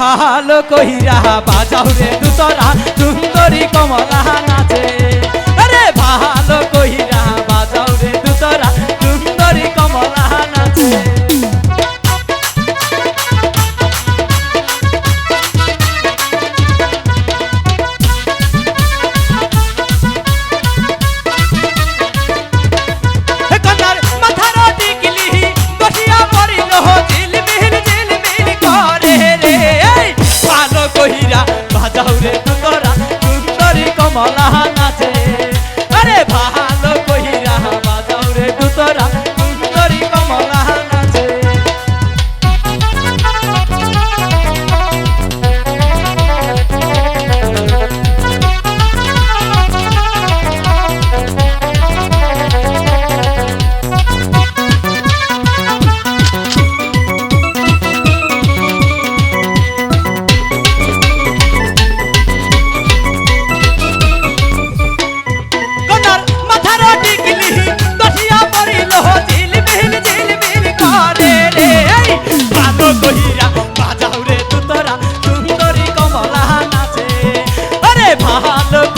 ভালো কইরা বাজাও রে দুতরা সুন্দরী কমলা নাচে।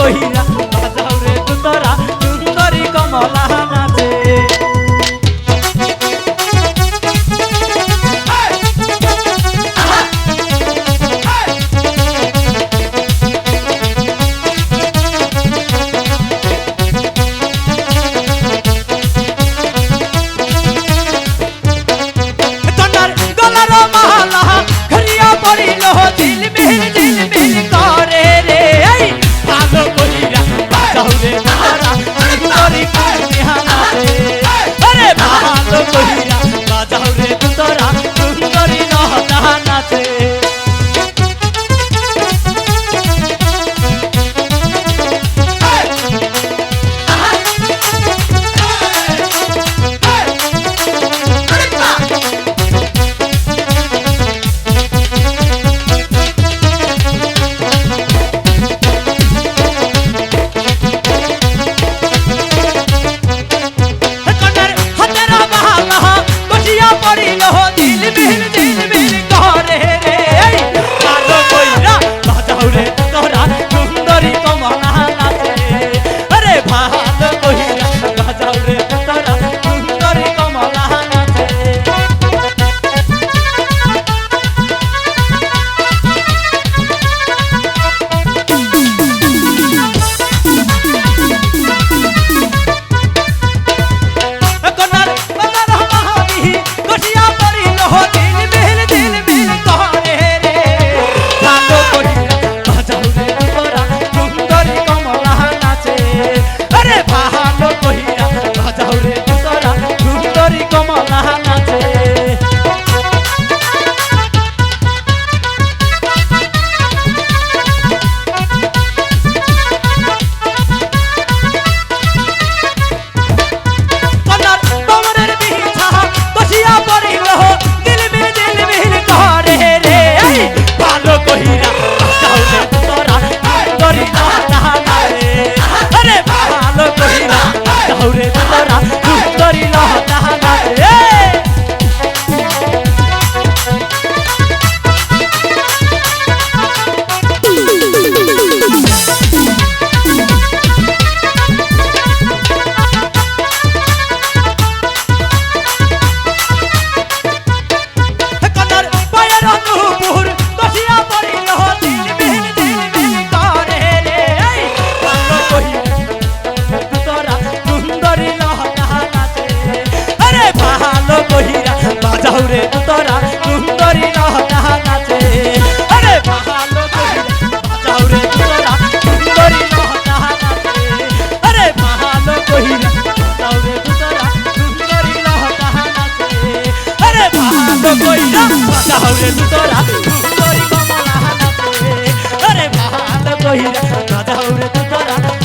কহিরা বাজাও রে দুতরা সুন্দরী কমলা নাচে। গলার মালা ঘরিয়া পড়িল, দিল মিহিল দিল মিহিল চাউলে তোরা কমলা হাতে আরে ভাত কহিরা দাদা তোরা